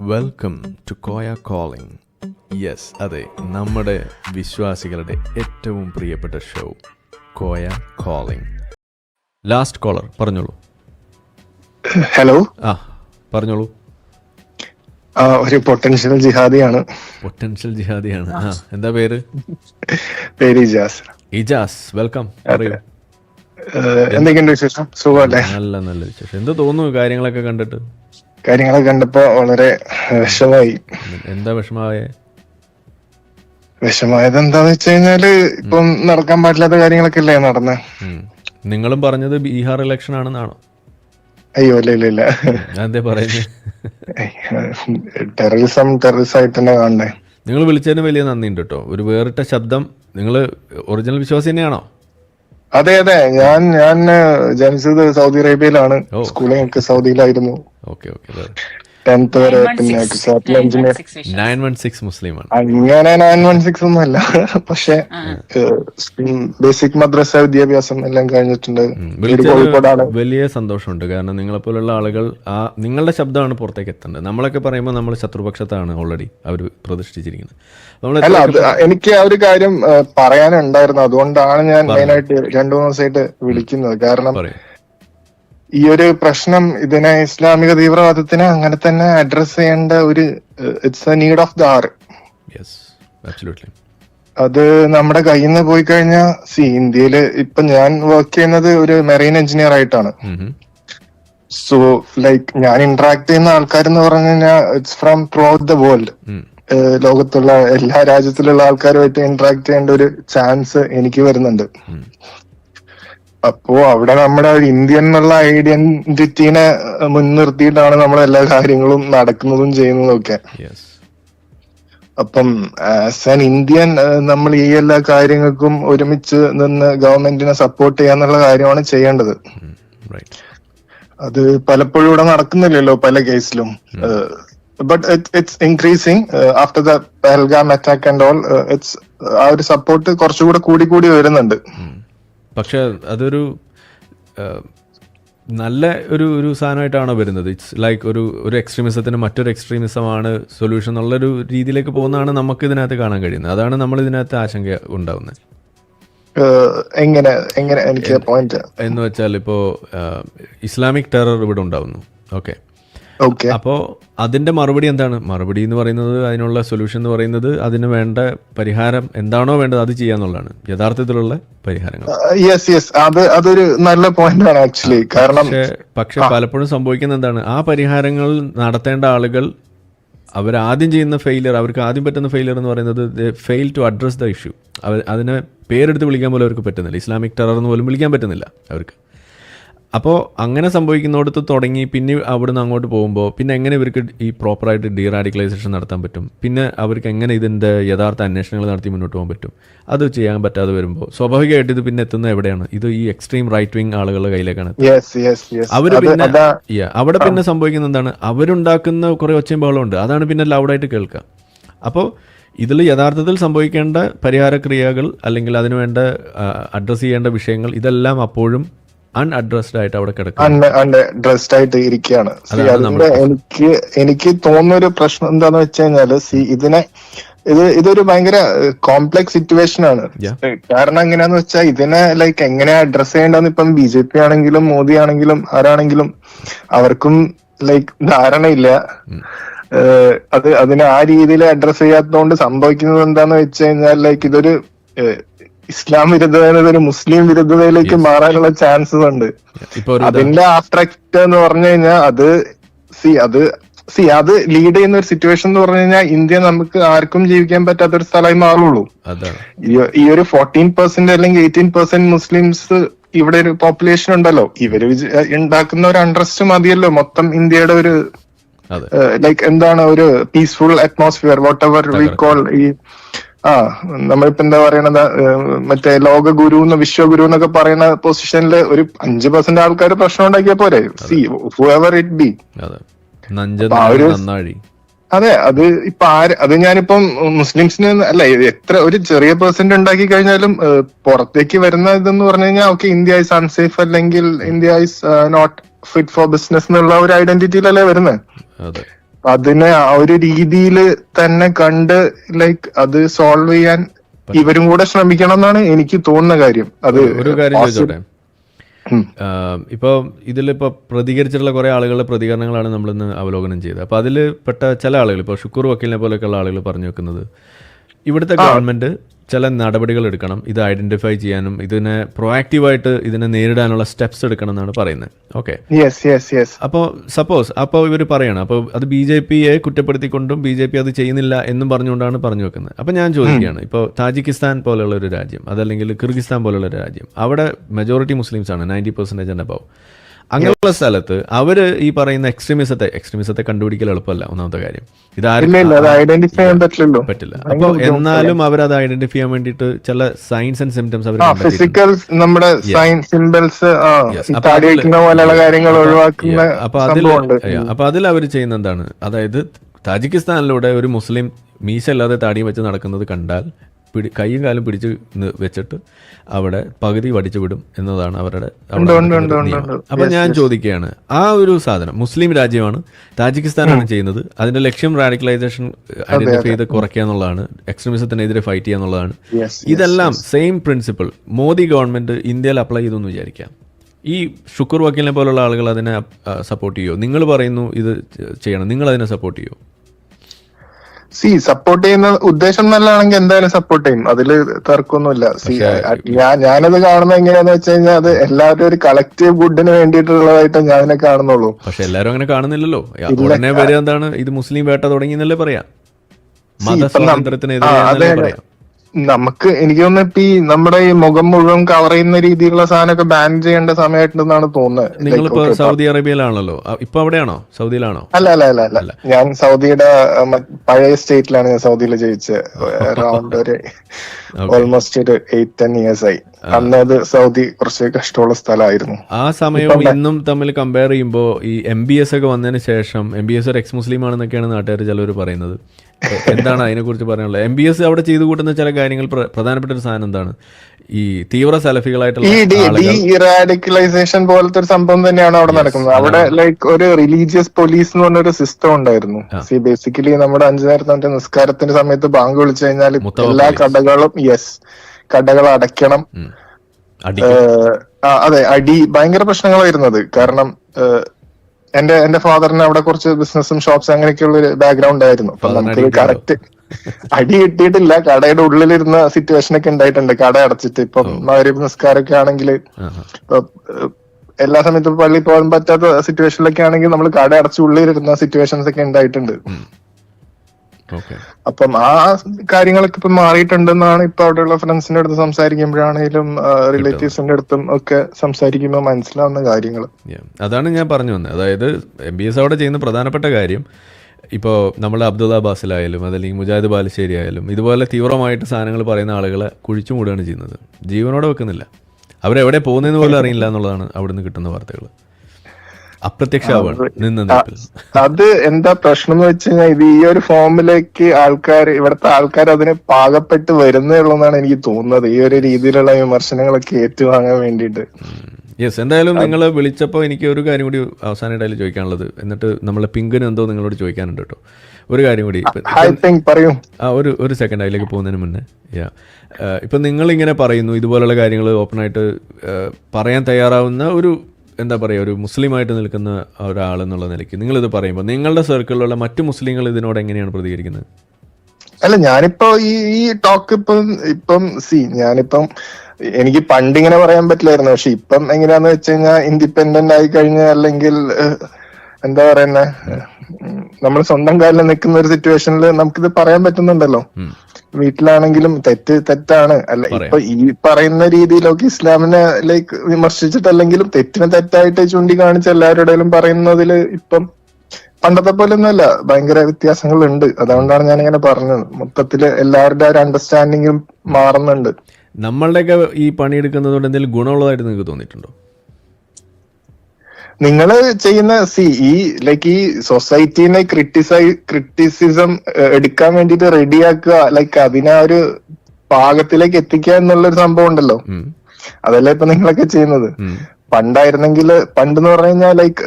Welcome to Koya calling yes അതെ നമ്മുടെ വിശ്വാസികളുടെ ഏറ്റവും പ്രിയപ്പെട്ട show Koya calling last caller പറഞ്ഞോളൂ. ഹലോ ആ പറഞ്ഞോളൂ. ഒരു പൊട്ടൻഷ്യൽ ജിഹാദിയാണ്. പൊട്ടൻഷ്യൽ ജിഹാദിയാണ്. ആ എന്താ പേര്? പേര് ഇജാസ്. ഇജാസ് വെൽക്കം പറയൂ. എന്തൊക്കെയുണ്ട് വിശേഷം? സുഖമല്ലേ? നല്ല നല്ല വിശേഷം. എന്ത് തോന്നുന്നു കാര്യങ്ങളൊക്കെ കണ്ടിട്ട്? കാര്യങ്ങളൊക്കെ കണ്ടപ്പോ വളരെ വിഷമായി. എന്താ വിഷമായ വിഷമായത് എന്താന്ന് വെച്ച് കഴിഞ്ഞാൽ ഇപ്പം നടക്കാൻ പാടില്ലാത്ത കാര്യങ്ങളൊക്കെ അല്ലേ നടന്ന്? നിങ്ങളും പറഞ്ഞത് ബീഹാർ ഇലക്ഷൻ ആണെന്നാണോ? അയ്യോ ഇല്ല ഇല്ല ഇല്ല. പറയുന്നത് ടെററിസം ടെററിസം ആയിട്ട് തന്നെ കാണണേ നിങ്ങൾ വിളിച്ചതിന് വലിയ നന്ദിയുണ്ട് കേട്ടോ. ഒരു വേറിട്ട ശബ്ദം. നിങ്ങൾ ഒറിജിനൽ വിശ്വാസി തന്നെയാണോ? അതെ അതെ. ഞാൻ ഞാൻ ജനിച്ചത് സൗദി അറേബ്യയിലാണ്. സ്കൂളിംഗ് ഒക്കെ സൗദിയിലായിരുന്നു. ഓക്കെ ഓക്കെ ടെൻത്ത് വരെ പിന്നെ quarter engineer nine one six മുസ്ലിമാണ്. അങ്ങനെ നയൻ വൺ സിക്സ് ഒന്നും അല്ല പക്ഷെ ബേസിക് മദ്രസ വിദ്യാഭ്യാസം എല്ലാം കഴിഞ്ഞിട്ടുണ്ട്. വലിയ സന്തോഷമുണ്ട്. കാരണം നിങ്ങളെ പോലുള്ള ആളുകൾ ആ നിങ്ങളുടെ ശബ്ദമാണ് പുറത്തേക്ക് എത്തേണ്ടത്. നമ്മളൊക്കെ പറയുമ്പോൾ നമ്മൾ ശത്രുപക്ഷത്താണ് ഓൾറെഡി അവർ പ്രതിഷ്ഠിച്ചിരിക്കുന്നത്. അല്ല എനിക്ക് ആ ഒരു കാര്യം പറയാനുണ്ടായിരുന്നു. അതുകൊണ്ടാണ് ഞാൻ മെയിനായിട്ട് രണ്ടു മൂന്ന് ദിവസമായിട്ട് വിളിക്കുന്നത്. കാരണം പറയും. ഈ ഒരു പ്രശ്നം ഇതിനെ ഇസ്ലാമിക തീവ്രവാദത്തിന് അങ്ങനെ തന്നെ അഡ്രസ് ചെയ്യേണ്ട ഒരു it's a need of the hour അത് നമ്മുടെ കയ്യിൽ നിന്ന് പോയി കഴിഞ്ഞാൽ സി ഇന്ത്യയിൽ ഇപ്പൊ ഞാൻ വർക്ക് ചെയ്യുന്നത് ഒരു മെറീൻ എഞ്ചിനീയർ ആയിട്ടാണ്. സോ ലൈക്ക് ഞാൻ ഇന്ററാക്ട് ചെയ്യുന്ന ആൾക്കാർ എന്ന് പറഞ്ഞു കഴിഞ്ഞാൽ it's from throughout the world ലോകത്തുള്ള എല്ലാ രാജ്യത്തിലുള്ള ആൾക്കാരുമായിട്ട് ഇന്ററാക്ട് ചെയ്യേണ്ട ഒരു ചാൻസ് എനിക്ക് വരുന്നുണ്ട്. അപ്പോ അവിടെ നമ്മുടെ ഇന്ത്യൻ എന്നുള്ള ഐഡന്റിറ്റീനെ മുൻനിർത്തിയിട്ടാണ് നമ്മൾ എല്ലാ കാര്യങ്ങളും നടക്കുന്നതും ചെയ്യുന്നതും ഒക്കെ അപ്പം ആസ് ആൻ ഇന്ത്യൻ നമ്മൾ ഈ എല്ലാ കാര്യങ്ങൾക്കും ഒരുമിച്ച് നിന്ന് ഗവൺമെന്റിനെ സപ്പോർട്ട് ചെയ്യാന്നുള്ള കാര്യമാണ് ചെയ്യേണ്ടത്. അത് പലപ്പോഴും ഇവിടെ നടക്കുന്നില്ലല്ലോ പല കേസിലും. But it's increasing after the Pahalgam attack and all it's ആ ഒരു സപ്പോർട്ട് കുറച്ചുകൂടെ കൂടി കൂടി വരുന്നുണ്ട്. പക്ഷെ അതൊരു നല്ല ഒരു ഒരു സാധനമായിട്ടാണോ വരുന്നത്? ഇറ്റ്സ് ലൈക്ക് ഒരു ഒരു എക്സ്ട്രീമിസത്തിന് മറ്റൊരു എക്സ്ട്രീമിസമാണ് സൊല്യൂഷൻ എന്നുള്ളൊരു രീതിയിലേക്ക് പോകുന്നതാണ് നമുക്ക് ഇതിനകത്ത് കാണാൻ കഴിയുന്നത്. അതാണ് നമ്മൾ ഇതിനകത്ത് ആശങ്ക ഉണ്ടാവുന്നത്. എങ്ങനെ എങ്ങനെ? എനിക്ക് പോയിന്റ് എന്ന് വെച്ചാൽ ഇപ്പോൾ ഇസ്ലാമിക് ടെറർ ഇവിടെ ഉണ്ടാവുന്നു. ഓക്കെ ഓക്കെ അപ്പോൾ അതിന്റെ മറുപടി എന്താണ്? മറുപടി എന്ന് പറയുന്നത് അതിനുള്ള സൊല്യൂഷൻ എന്ന് പറയുന്നത് അതിന് വേണ്ട പരിഹാരം എന്താണോ വേണ്ടത് അത് ചെയ്യാന്നുള്ളതാണ് യഥാർത്ഥത്തിലുള്ള പരിഹാരങ്ങൾ. യെസ് യെസ് അത് അതൊരു നല്ല പോയിന്റ് ആണ് ആക്ച്വലി കാരണം പക്ഷേ പക്ഷെ പലപ്പോഴും സംഭവിക്കുന്ന എന്താണ്? ആ പരിഹാരങ്ങൾ നടത്തേണ്ട ആളുകൾ അവർ ആദ്യം ചെയ്യുന്ന ഫെയിലിയർ അവർക്ക് ആദ്യം പറ്റുന്ന ഫെയിലിയർ എന്ന് പറയുന്നത് fail to address the issue അവർ അതിനെ പേരെടുത്ത് വിളിക്കാൻ പോലും അവർക്ക് പറ്റുന്നില്ല. ഇസ്ലാമിക് ടെറർ എന്ന് പോലും വിളിക്കാൻ പറ്റുന്നില്ല അവർക്ക്. അപ്പോൾ അങ്ങനെ സംഭവിക്കുന്നിടത്ത് തുടങ്ങി പിന്നെ അവിടുന്ന് അങ്ങോട്ട് പോകുമ്പോൾ പിന്നെ എങ്ങനെ ഇവർക്ക് ഈ പ്രോപ്പറായിട്ട് ഡീറാഡിക്കലൈസേഷൻ നടത്താൻ പറ്റും? പിന്നെ അവർക്ക് എങ്ങനെ ഇതിന്റെ യഥാർത്ഥ അന്വേഷണങ്ങൾ നടത്തി മുന്നോട്ട് പോകാൻ പറ്റും? അത് ചെയ്യാൻ പറ്റാതെ വരുമ്പോൾ സ്വാഭാവികമായിട്ട് ഇത് പിന്നെ എത്തുന്നത് എവിടെയാണ്? ഇത് ഈ എക്സ്ട്രീം റൈറ്റ് വിങ് ആളുകളുടെ കയ്യിലേക്കാണ് അവർ പിന്നെ അവിടെ പിന്നെ സംഭവിക്കുന്നത് എന്താണ്? അവരുണ്ടാക്കുന്ന കുറെ ഒച്ചയും ബഹളമുണ്ട് അതാണ് പിന്നെ ലൗഡായിട്ട് കേൾക്കുക. അപ്പോൾ ഇതിൽ യഥാർത്ഥത്തിൽ സംഭവിക്കേണ്ട പരിഹാരക്രിയകൾ അല്ലെങ്കിൽ അതിനുവേണ്ട അഡ്രസ്സ് ചെയ്യേണ്ട വിഷയങ്ങൾ ഇതെല്ലാം അപ്പോഴും അൺഅഡ്രസ്ഡ് ആയിട്ട് അവിടെ കിടക്കും അണ്ട് അണ്ട് ഡ്രസ്ഡ് ആയിട്ട് ഇരിക്കുകയാണ്. എനിക്ക് എനിക്ക് തോന്നുന്ന ഒരു പ്രശ്നം എന്താന്ന് വെച്ച് കഴിഞ്ഞാൽ സി ഇതിനെ ഇത് ഇതൊരു ഭയങ്കര കോംപ്ലക്സ് സിറ്റുവേഷൻ ആണ്. കാരണം എങ്ങനെയാന്ന് വെച്ചാൽ ഇതിനെ ലൈക്ക് എങ്ങനെയാ അഡ്രസ് ചെയ്യേണ്ടതെന്ന് ഇപ്പം ബി ജെ പി ആണെങ്കിലും മോദി ആണെങ്കിലും ആരാണെങ്കിലും അവർക്കും ലൈക്ക് ധാരണയില്ല. അത് അതിനെ ആ രീതിയിൽ അഡ്രസ് ചെയ്യാത്തതുകൊണ്ട് സംഭവിക്കുന്നത് എന്താന്ന് വെച്ച് കഴിഞ്ഞാൽ ലൈക്ക് ഇതൊരു ഇസ്ലാം വിരുദ്ധത ഒരു മുസ്ലിം വിരുദ്ധതയിലേക്ക് മാറാനുള്ള ചാൻസസ് ഉണ്ട്. അതിന്റെ ആഫ്ട്രാക്ട് എന്ന് പറഞ്ഞു കഴിഞ്ഞാൽ അത് സി അത് സി അത് ലീഡ് ചെയ്യുന്ന ഒരു സിറ്റുവേഷൻ എന്ന് പറഞ്ഞു കഴിഞ്ഞാൽ ഇന്ത്യ നമുക്ക് ആർക്കും ജീവിക്കാൻ പറ്റാത്ത ഒരു സ്ഥലമായി മാറുള്ളൂ. ഈ- ഒരു ഫോർട്ടീൻ പെർസെന്റ് അല്ലെങ്കിൽ എയ്റ്റീൻ പെർസെന്റ് മുസ്ലിംസ് ഇവിടെ ഒരു പോപ്പുലേഷൻ ഉണ്ടല്ലോ. ഇവർ ഉണ്ടാക്കുന്ന ഒരു അണ്ടർസ്റ്റ് മതിയല്ലോ. മൊത്തം ഇന്ത്യയുടെ ഒരു ലൈക്ക് എന്താണ് ഒരു peaceful atmosphere whatever we call ഈ ആ നമ്മളിപ്പോ എന്താ പറയണത്? മറ്റേ ലോക ഗുരു എന്ന് വിശ്വഗുരു എന്നൊക്കെ പറയുന്ന പൊസിഷനിൽ ഒരു അഞ്ച് പെർസെന്റ് ആൾക്കാർ പ്രശ്നം ഉണ്ടാക്കിയ പോരെ. സി ഹുവർ ഇറ്റ് ബി അതെ. അതെ ഇപ്പൊ ആര് അത് ഞാനിപ്പം മുസ്ലിംസിന് അല്ല എത്ര ഒരു ചെറിയ പെർസെന്റ് ഉണ്ടാക്കി കഴിഞ്ഞാലും പുറത്തേക്ക് വരുന്ന ഇതെന്ന് പറഞ്ഞു കഴിഞ്ഞാൽ ഓക്കെ ഇന്ത്യ ഇസ് അൺസേഫ് അല്ലെങ്കിൽ India is not fit for business എന്നുള്ള ഒരു ഐഡന്റിറ്റിയിലല്ലേ വരുന്നത് അതിനെ ആ ഒരു രീതിയിൽ തന്നെ കണ്ട് ലൈക്ക് അത് സോൾവ് ചെയ്യാൻ ഇവരും കൂടെ ശ്രമിക്കണം എന്നാണ് എനിക്ക് തോന്നുന്ന കാര്യം. അത് ഒരു കാര്യം ചോദിച്ചോട്ടെ? ഇപ്പൊ ഇപ്പോൾ ഇതിലിപ്പോൾ പ്രതികരിച്ചിട്ടുള്ള കുറേ ആളുകളുടെ പ്രതികരണങ്ങളാണ് നമ്മളിന്ന് അവലോകനം ചെയ്തത്. അപ്പോൾ അതിൽ പെട്ട ചില ആളുകൾ ഇപ്പോൾ ഷുക്കൂർ വക്കീലിനെ പോലെയൊക്കെയുള്ള ആളുകൾ പറഞ്ഞു വെക്കുന്നത് ഇവിടുത്തെ ഗവൺമെന്റ് ചില നടപടികൾ എടുക്കണം ഇത് ഐഡന്റിഫൈ ചെയ്യാനും ഇതിനെ പ്രൊആക്റ്റീവായിട്ട് ഇതിനെ നേരിടാനുള്ള സ്റ്റെപ്സ് എടുക്കണം എന്നാണ് പറയുന്നത്. ഓക്കെ അപ്പോൾ സപ്പോസ് അപ്പോൾ ഇവർ പറയണം അപ്പോൾ അത് ബി ജെ പിയെ കുറ്റപ്പെടുത്തിക്കൊണ്ടും ബി ജെ പി അത് ചെയ്യുന്നില്ല എന്നും പറഞ്ഞുകൊണ്ടാണ് പറഞ്ഞു വെക്കുന്നത്. അപ്പോൾ ഞാൻ ചോദിക്കുകയാണ് ഇപ്പോൾ താജിക്കിസ്ഥാൻ പോലെയുള്ള ഒരു രാജ്യം അതല്ലെങ്കിൽ കിർഗിസ്ഥാൻ പോലെയുള്ള ഒരു രാജ്യം അവിടെ മെജോറിറ്റി മുസ്ലിംസ് ആണ് നയന്റി പെർസെന്റേജ് ആൻഡ് അബവ് അങ്ങനെയുള്ള സ്ഥലത്ത് അവർ ഈ പറയുന്ന എക്സ്ട്രീമിസത്തെ എക്സ്ട്രീമിസത്തെ കണ്ടുപിടിക്കൽ എളുപ്പമല്ല ഒന്നാമത്തെ കാര്യം. ഇതാരും പറ്റില്ല. അപ്പൊ എന്നാലും അവർ അത് ഐഡന്റിഫൈ ചെയ്യാൻ വേണ്ടിട്ട് ചില സൈൻസ് ആൻഡ് സിംറ്റംസ് അവർ ഫിസിക്കൽ നമ്മുടെ സൈൻ സിംബൽസ് താടി പോലെയുള്ള കാര്യങ്ങൾ ഒഴിവാക്കുന്ന. അപ്പൊ അതിൽ അപ്പൊ അതിൽ അവർ ചെയ്യുന്ന എന്താണ്? അതായത് താജിക്കിസ്ഥാനിലൂടെ ഒരു മുസ്ലിം മീശ അല്ലാതെ താടിയും വെച്ച് നടക്കുന്നത് കണ്ടാൽ പിടി കൈയും കാലും പിടിച്ച് വെച്ചിട്ട് അവിടെ പകുതി വടിച്ചു വിടും എന്നതാണ് അവരുടെ. അപ്പൊ ഞാൻ ചോദിക്കുകയാണ് ആ ഒരു സാധനം മുസ്ലിം രാജ്യമാണ് താജിക്കിസ്ഥാനാണ് ചെയ്യുന്നത് അതിന്റെ ലക്ഷ്യം റാഡിക്കലൈസേഷൻ ഐഡന്റിഫൈ ചെയ്ത് കുറയ്ക്കുക എന്നുള്ളതാണ് എക്സ്ട്രീമിസത്തിനെതിരെ ഫൈറ്റ് ചെയ്യുക എന്നുള്ളതാണ്. ഇതെല്ലാം സെയിം പ്രിൻസിപ്പിൾ മോദി ഗവൺമെന്റ് ഇന്ത്യയിൽ അപ്ലൈ ചെയ്തെന്ന് വിചാരിക്കാം. ഈ ഷുക്കൂർ വക്കീലിനെ പോലുള്ള ആളുകൾ അതിനെ സപ്പോർട്ട് ചെയ്യുമോ നിങ്ങൾ പറയുന്നു ഇത് ചെയ്യണം നിങ്ങൾ അതിനെ സപ്പോർട്ട് ചെയ്യുമോ സി സപ്പോർട്ട് ചെയ്യുന്ന ഉദ്ദേശം നല്ലതാണെങ്കിൽ എന്തായാലും സപ്പോർട്ട് ചെയ്യും. അതിൽ തർക്കമൊന്നുമില്ല. സി ഞാൻ ഞാനത് കാണുന്നത് എങ്ങനെയാന്ന് വെച്ച് കഴിഞ്ഞാൽ അത് എല്ലാവരും ഒരു കളക്റ്റീവ് ഗുഡിന് വേണ്ടിയിട്ടുള്ളതായിട്ട് ഞാനെ കാണുന്നുള്ളൂ. പക്ഷെ എല്ലാരും അങ്ങനെ കാണുന്നില്ലല്ലോ. ഉടനെ വരെ എന്താണ് ഇത് മുസ്ലിം വേട്ട തുടങ്ങി എന്നല്ലേ പറയാം മതസ്വാതന്ത്ര്യത്തിനെതിരെ പറയാം? നമുക്ക് എനിക്ക് തോന്നുന്നു ഈ നമ്മുടെ ഈ മുഖം മുഴുവൻ കവർ ചെയ്യുന്ന രീതിയിലുള്ള സാധനമൊക്കെ ബാൻ ചെയ്യേണ്ട സമയമായിട്ടുണ്ടെന്നാണ് തോന്നുന്നത്. നിങ്ങളിപ്പോ സൗദി അറേബ്യയിലാണല്ലോ. ഇപ്പൊ അവിടെയാണോ? സൗദിയിലാണോ? അല്ല അല്ല അല്ല അല്ല. ഞാൻ സൗദിയുടെ പഴയ സ്റ്റേറ്റിലാണ് ഞാൻ സൗദിയിൽ ജയിച്ചത് അറൗണ്ട് ഒരു ഓൾമോസ്റ്റ് ഒരു എയ്റ്റ് ടെൻ ഇയേഴ്സ് ആയി. അന്ന് അത് സൗദി കുറച്ച് കഷ്ടമുള്ള സ്ഥലമായിരുന്നു. ആ സമയവും ഇന്നും തമ്മിൽ കമ്പയർ ചെയ്യുമ്പോൾ ഈ എം ബി എസ് ഒക്കെ വന്നതിന് ശേഷം എം ബി എസ് ഒരു എക്സ് മുസ്ലിം ആണെന്നൊക്കെയാണ് നാട്ടുകാർ ചിലവർ പറയുന്നത്. എന്താണ് അതിനെക്കുറിച്ച് പറയാനുള്ളത്? എം ബി എസ് അവിടെ ചെയ്തു കൂട്ടുന്ന ചില കാര്യങ്ങൾ പ്ര- പ്രധാനപ്പെട്ട ഒരു സാധനം എന്താണ്? ഈ തീവ്ര സലഫികളായിട്ടുള്ള പോലത്തെ ഒരു സംഭവം തന്നെയാണ് അവിടെ നടക്കുന്നത്. അവിടെ ലൈക്ക് ഒരു റിലീജിയസ് പോലീസ് എന്ന് പറഞ്ഞൊരു സിസ്റ്റം ഉണ്ടായിരുന്നു. സി ബേസിക്കലി നമ്മുടെ അഞ്ചു നേരത്തെ നിസ്കാരത്തിന്റെ സമയത്ത് ബാങ്ക് വിളിച്ചു കഴിഞ്ഞാൽ എല്ലാ കടകളും യെസ് കടകൾ അടയ്ക്കണം. അതെ അടി ഭയങ്കര പ്രശ്നങ്ങളായിരുന്നത് കാരണം എന്റെ എന്റെ ഫാദറിന് അവിടെ കുറച്ച് ബിസിനസ്സും ഷോപ്സ് അങ്ങനെയൊക്കെയുള്ള ഒരു ബാക്ക്ഗ്രൗണ്ട് ആയിരുന്നു. അപ്പൊ നമുക്ക്? കറക്റ്റ് അടി കിട്ടിയിട്ടില്ല. കടയുടെ ഉള്ളിലിരുന്ന സിറ്റുവേഷൻ ഒക്കെ ഉണ്ടായിട്ടുണ്ട്. കട അടച്ചിട്ട് ഇപ്പം ഒരു നിസ്കാരമൊക്കെ ആണെങ്കിൽ ഇപ്പൊ എല്ലാ സമയത്തും പള്ളി പോകാൻ പറ്റാത്ത സിറ്റുവേഷനിലൊക്കെ ആണെങ്കിൽ നമ്മൾ കട അടച്ച് ഉള്ളിലിരുന്ന സിറ്റുവേഷൻസ് ഒക്കെ ഉണ്ടായിട്ടുണ്ട്. അപ്പം ആ കാര്യങ്ങളൊക്കെ ഇപ്പൊ മാറിയിട്ടുണ്ടെന്നാണ് ഇപ്പൊ അവിടെയുള്ള ഫ്രണ്ട്സിന്റെ അടുത്ത് സംസാരിക്കുമ്പോഴാണെങ്കിലും റിലേറ്റീവ്സിന്റെ അടുത്തും ഒക്കെ സംസാരിക്കുമ്പോൾ മനസ്സിലാവുന്ന കാര്യങ്ങൾ. അതാണ് ഞാൻ പറഞ്ഞു വന്നത്. അതായത് എം ബി എസ് അവിടെ ചെയ്യുന്ന പ്രധാനപ്പെട്ട കാര്യം ഇപ്പോൾ നമ്മൾ അബ്ദുള്ള ബാസിലായാലും അതല്ലെങ്കിൽ മുജാഹിദ് ബാലുശ്ശേരി ആയാലും ഇതുപോലെ തീവ്രമായിട്ട് സാധനങ്ങൾ പറയുന്ന ആളുകളെ കുഴിച്ചു മൂടുകയാണ് ചെയ്യുന്നത്. ജീവനോടെ വെക്കുന്നില്ല. അവരെവിടെ പോകുന്നതെന്ന് പോലും അറിയില്ല എന്നുള്ളതാണ് അവിടുന്ന് കിട്ടുന്ന വാർത്തകൾ അത് എന്താ പ്രശ്നം എന്ന് വെച്ച് കഴിഞ്ഞാൽ ഇത് ഈ ഒരു ഫോമിലേക്ക് ആൾക്കാർ ഇവിടുത്തെ ആൾക്കാർ അതിന് പാകപ്പെട്ട് വരുന്നേ ഉള്ളൂ എന്നാണ് എനിക്ക് തോന്നുന്നത്. ഈ ഒരു രീതിയിലുള്ള വിമർശനങ്ങളൊക്കെ ഏറ്റുവാങ്ങാൻ വേണ്ടിയിട്ട്. യെസ് എന്തായാലും നിങ്ങൾ വിളിച്ചപ്പോൾ എനിക്ക് ഒരു കാര്യം കൂടി അവസാന ഇടയിൽ ചോദിക്കാനുള്ളത്. എന്നിട്ട് നമ്മളെ പിങ്കിന് എന്തോ നിങ്ങളോട് ചോദിക്കാനുണ്ട് കേട്ടോ. ഒരു കാര്യം കൂടി പറയൂ. ആ ഒരു ഒരു സെക്കൻഡ് അതിലേക്ക് പോകുന്നതിന് മുന്നേ. യാ ഇപ്പം നിങ്ങളിങ്ങനെ പറയുന്നു ഇതുപോലുള്ള കാര്യങ്ങൾ ഓപ്പണായിട്ട് പറയാൻ തയ്യാറാവുന്ന ഒരു എന്താ പറയുക ഒരു മുസ്ലിമായിട്ട് നിൽക്കുന്ന ഒരാൾ എന്നുള്ള നിലയ്ക്ക് നിങ്ങളിത് പറയുമ്പോൾ നിങ്ങളുടെ സർക്കിളിലുള്ള മറ്റു മുസ്ലിങ്ങൾ ഇതിനോട് എങ്ങനെയാണ് പ്രതികരിക്കുന്നത്? അല്ല ഞാനിപ്പോ ഈ ഈ ടോക്ക് ഇപ്പം ഇപ്പം സി ഞാനിപ്പം എനിക്ക് പണ്ട് ഇങ്ങനെ പറയാൻ പറ്റില്ലായിരുന്നു. പക്ഷെ ഇപ്പം എങ്ങനെയാന്ന് വെച്ച് കഴിഞ്ഞാൽ ഇൻഡിപെൻഡന്റ് ആയി കഴിഞ്ഞ അല്ലെങ്കിൽ എന്താ പറയുന്നെ നമ്മൾ സ്വന്തം കാലിൽ നിൽക്കുന്ന ഒരു സിറ്റുവേഷനിൽ നമുക്കിത് പറയാൻ പറ്റുന്നുണ്ടല്ലോ. വീട്ടിലാണെങ്കിലും തെറ്റ് തെറ്റാണ്. അല്ല ഇപ്പൊ ഈ പറയുന്ന രീതിയിലൊക്കെ ഇസ്ലാമിനെ ലൈക്ക് വിമർശിച്ചിട്ടല്ലെങ്കിലും തെറ്റിനെ തെറ്റായിട്ട് ചൂണ്ടിക്കാണിച്ച് എല്ലാവരുടെയും പറയുന്നതിൽ ഇപ്പം പണ്ടത്തെ പോലെ ഒന്നുമല്ല ഭയങ്കര വ്യത്യാസങ്ങൾ ഉണ്ട് അതുകൊണ്ടാണ് ഞാൻ ഇങ്ങനെ പറഞ്ഞത്. മൊത്തത്തിൽ എല്ലാവരുടെ ഒരു അണ്ടർസ്റ്റാൻഡിങ്ങും മാറുന്നുണ്ട്. നമ്മളുടെയൊക്കെ ഈ പണിയെടുക്കുന്നതുകൊണ്ട് എന്തെങ്കിലും ഗുണമുള്ളതായിട്ട് നിങ്ങൾക്ക് തോന്നിയിട്ടുണ്ടോ? നിങ്ങൾ ചെയ്യുന്ന സി ഈ ലൈക്ക് ഈ സൊസൈറ്റീനെ ക്രിട്ടിസൈ ക്രിട്ടിസിസം എടുക്കാൻ വേണ്ടിട്ട് റെഡിയാക്കുക ലൈക്ക് അതിനെ ഒരു പാകത്തിലേക്ക് എത്തിക്കുക എന്നുള്ള ഒരു സംഭവം ഉണ്ടല്ലോ. അതല്ലേ ഇപ്പൊ നിങ്ങളൊക്കെ ചെയ്യുന്നത്? പണ്ടായിരുന്നെങ്കിൽ പണ്ട് എന്ന് പറഞ്ഞു കഴിഞ്ഞാൽ ലൈക്ക്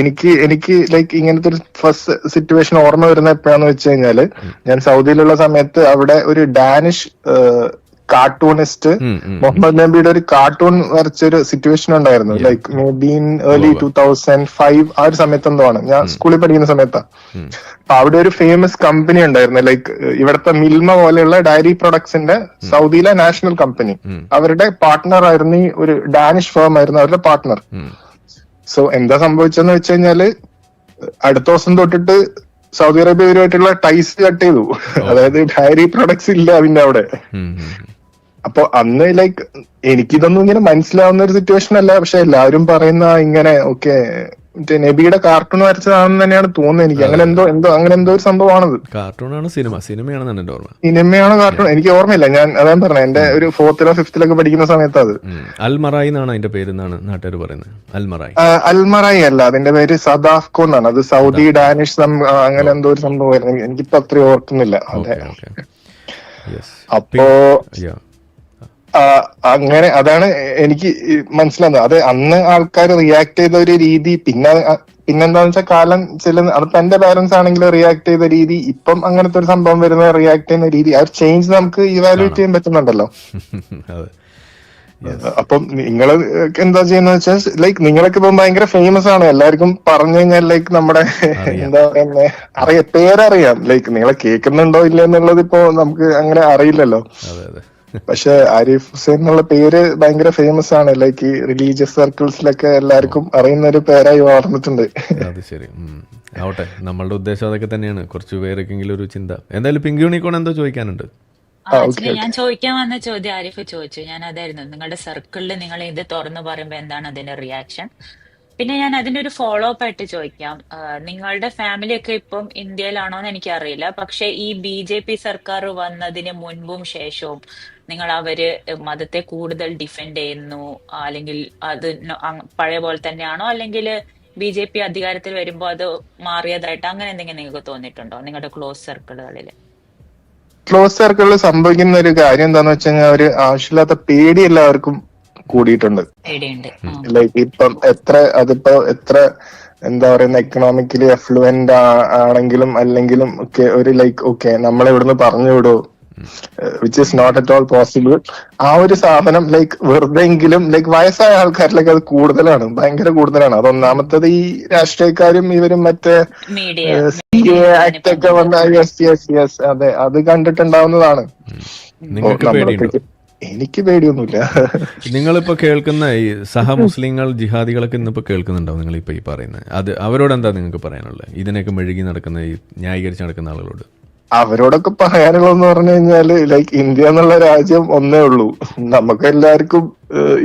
എനിക്ക് എനിക്ക് ലൈക്ക് ഇങ്ങനത്തെ ഒരു ഫസ്റ്റ് സിറ്റുവേഷൻ ഓർമ്മ വരുന്ന എപ്പോഴാന്ന് വെച്ച് കഴിഞ്ഞാൽ ഞാൻ സൗദിയിലുള്ള സമയത്ത് അവിടെ ഒരു ഡാനിഷ് കാർട്ടൂണിസ്റ്റ്. മുഹമ്മദ് നബിയുടെ ഒരു കാർട്ടൂൺ വരച്ചൊരു സിറ്റുവേഷൻ ഉണ്ടായിരുന്നു. Like maybe in early two thousand five ആ ഒരു സമയത്ത് എന്തോ ആണ്. ഞാൻ സ്കൂളിൽ പഠിക്കുന്ന സമയത്താ. അപ്പൊ അവിടെ ഒരു ഫേമസ് കമ്പനി ഉണ്ടായിരുന്നു. ലൈക്ക് ഇവിടുത്തെ മിൽമ പോലെയുള്ള ഡയറി പ്രൊഡക്ട്സിന്റെ സൗദിയിലെ നാഷണൽ കമ്പനി അവരുടെ പാർട്ട്ണർ ആയിരുന്നു ഈ ഒരു ഡാനിഷ് ഫേം ആയിരുന്നു അവരുടെ പാർട്ട്ണർ സോ എന്താ സംഭവിച്ചെന്ന് വെച്ച് കഴിഞ്ഞാൽ അടുത്ത ദിവസം തൊട്ടിട്ട് സൗദി അറേബ്യയുമായിട്ടുള്ള ടൈസ് കട്ട് ചെയ്തു. അതായത് ഡയറി പ്രൊഡക്ട്സ് ഇല്ല അതിന്റെ അവിടെ. അപ്പൊ അന്ന് ലൈക്ക് എനിക്കിതൊന്നും ഇങ്ങനെ മനസ്സിലാവുന്ന ഒരു സിറ്റുവേഷൻ അല്ല. പക്ഷെ എല്ലാവരും പറയുന്ന ഇങ്ങനെ ഓക്കെ മറ്റേ നബിയുടെ കാർട്ടൂൺ വരച്ചതാണെന്ന് തന്നെയാണ് തോന്നുന്നത് എനിക്ക്. അങ്ങനെ എന്തോ എന്തോ അങ്ങനെ എന്തോ ഒരു സംഭവമാണത്. കാർട്ടൂണാണ് സിനിമ സിനിമയാണെന്ന് എന്റെ ഓർമ്മ. സിനിമയാണോ കാർട്ടൂൺ എനിക്ക് ഓർമ്മയില്ല. ഞാൻ അതാണ് പറഞ്ഞത്. എന്റെ ഒരു ഫോർത്തിലോ ഫിഫ്തിലൊക്കെ പഠിക്കുന്ന സമയത്ത് അത്. അൽമറായി അൽ എന്നാണ് അതിന്റെ പേര് എന്നാണ് നാട്ടുകാർ പറയുന്നത്. അൽമറായി. അൽമറായി അല്ല. അതിന്റെ പേര് സദാഫ്കോ എന്നാണ്. അത് സൗദി ഡാനിഷ് അങ്ങനെ എന്തോ ഒരു സംഭവമായിരുന്നു. എനിക്കിപ്പോ അത്രയും ഓർക്കുന്നില്ല. അതെ. അപ്പോ അങ്ങനെ അതാണ് എനിക്ക് മനസ്സിലാകുന്നത് അത് അന്ന് ആൾക്കാർ റിയാക്ട് ചെയ്ത ഒരു രീതി പിന്നെ പിന്നെന്താന്ന് വെച്ചാൽ കാലം ചില അതിപ്പോ എന്റെ പാരന്റ്സ് ആണെങ്കിലും റിയാക്ട് ചെയ്ത രീതി ഇപ്പം അങ്ങനത്തെ ഒരു സംഭവം വരുന്ന റിയാക്ട് ചെയ്യുന്ന രീതി ആ ചേഞ്ച് നമുക്ക് ഇവാലുവേറ്റ് ചെയ്യാൻ പറ്റുന്നുണ്ടല്ലോ. അതെ. അപ്പം നിങ്ങൾ എന്താ ചെയ്യുന്ന വെച്ചാൽ ലൈക്ക് നിങ്ങളൊക്കെ ഇപ്പം ഭയങ്കര ഫേമസ് ആണ്. എല്ലാവർക്കും പറഞ്ഞു കഴിഞ്ഞാൽ ലൈക്ക് നമ്മുടെ എന്താ പറയുന്നത് അറിയാം പേരറിയാം. ലൈക്ക് നിങ്ങളെ കേൾക്കുന്നുണ്ടോ ഇല്ല എന്നുള്ളത് ഇപ്പോ നമുക്ക് അങ്ങനെ അറിയില്ലല്ലോ. അതെ അതെ. പക്ഷെ ആരിഫ് ഹുസൈൻ എന്നുള്ള പേര് ഭയങ്കര ഫേമസ് ആണ്. ലൈക്ക് ഈ റിലീജിയസ് സർക്കിൾസിലൊക്കെ എല്ലാവർക്കും അറിയുന്ന ഒരു പേരായി വളർന്നിട്ടുണ്ട്. അത് ശരി. ആവട്ടെ. നമ്മളുടെ ഉദ്ദേശം അതൊക്കെ തന്നെയാണ്. കുറച്ച് പേരൊക്കെങ്കിലും ഒരു ചിന്ത. എന്തായാലും പിങ്ക് യൂണിക്കോൺ എന്തോ ചോദിക്കാനുണ്ട്. ഞാൻ ചോദിക്കാൻ വന്ന ചോദ്യം ആരിഫ് ചോദിച്ചു. ഞാൻ അതായിരുന്നു നിങ്ങളുടെ സർക്കിളിൽ നിങ്ങൾ ഇത് തുറന്നു പറയുമ്പോൾ എന്താണ് അതിന്റെ റിയാക്ഷൻ പിന്നെ ഞാൻ അതിന്റെ ഒരു ഫോളോ അപ്പ് ആയിട്ട് ചോദിക്കാം. നിങ്ങളുടെ ഫാമിലി ഒക്കെ ഇപ്പം ഇന്ത്യയിലാണോ എന്ന് എനിക്കറിയില്ല. പക്ഷെ ഈ ബി ജെ പി സർക്കാർ വന്നതിന് മുൻപും ശേഷവും നിങ്ങൾ അവർ മതത്തെ കൂടുതൽ ഡിഫെൻഡ് ചെയ്യുന്നു. അല്ലെങ്കിൽ അത് പഴയ പോലെ തന്നെയാണോ? അല്ലെങ്കിൽ ബി ജെ പി അധികാരത്തിൽ വരുമ്പോൾ അത് മാറിയതായിട്ട് അങ്ങനെ എന്തെങ്കിലും നിങ്ങൾക്ക് തോന്നിയിട്ടുണ്ടോ നിങ്ങളുടെ ക്ലോസ് സർക്കിളുകളിൽ ക്ലോസ് സർക്കിളിൽ സംഭവിക്കുന്ന ഒരു കാര്യം എന്താണെന്ന് വെച്ച് ഒരു ആവശ്യമില്ലാത്ത പേടി എല്ലാവർക്കും കൂടിയിട്ടുണ്ട്. ലൈക്ക് ഇപ്പം എത്ര അതിപ്പോ എത്ര എന്താ പറയുന്ന എക്കണോമിക്കലി അഫ്ലുവന്റ് ആണെങ്കിലും അല്ലെങ്കിലും ഒക്കെ ഒരു ലൈക്ക് ഓക്കെ നമ്മളെ ഇവിടുന്ന് പറഞ്ഞു വിടൂ. Which is not at all possible ആ ഒരു സാധനം ലൈക്ക് വെറുതെ എങ്കിലും ലൈക്ക് വയസ്സായ ആൾക്കാരിലേക്ക് അത് കൂടുതലാണ്. ഭയങ്കര കൂടുതലാണ്. അത് ഒന്നാമത്തത് ഈ രാഷ്ട്രീയക്കാരും ഇവരും മറ്റേ മീഡിയ സി എ ആക്ട് ഒക്കെ വന്ന യെസ് യെസ് യെസ് അതെ അത് കണ്ടിട്ടുണ്ടാവുന്നതാണ്. നിങ്ങൾക്ക് നമ്മളെ പേടിയുണ്ടോ? പറ്റി- എനിക്ക് പേടിയൊന്നുമില്ല. നിങ്ങളിപ്പോ കേൾക്കുന്ന ഈ സഹ മുസ്ലിങ്ങൾ ജിഹാദികളൊക്കെ ഇന്നിപ്പോ കേൾക്കുന്നുണ്ടാവും നിങ്ങൾ ഇപ്പൊ ഈ പറയുന്നത് അത് അവരോട് എന്താ നിങ്ങൾക്ക് പറയാനുള്ളത് ഇതിനൊക്കെ മെഴുകി നടക്കുന്ന ഈ ന്യായീകരിച്ച് നടക്കുന്ന ആളുകളോട്. അവരോടൊക്കെ പറയാനുള്ളതെന്ന് പറഞ്ഞു കഴിഞ്ഞാൽ ലൈക്ക് ഇന്ത്യ എന്നുള്ള രാജ്യം ഒന്നേ ഉള്ളൂ. നമുക്ക് എല്ലാവർക്കും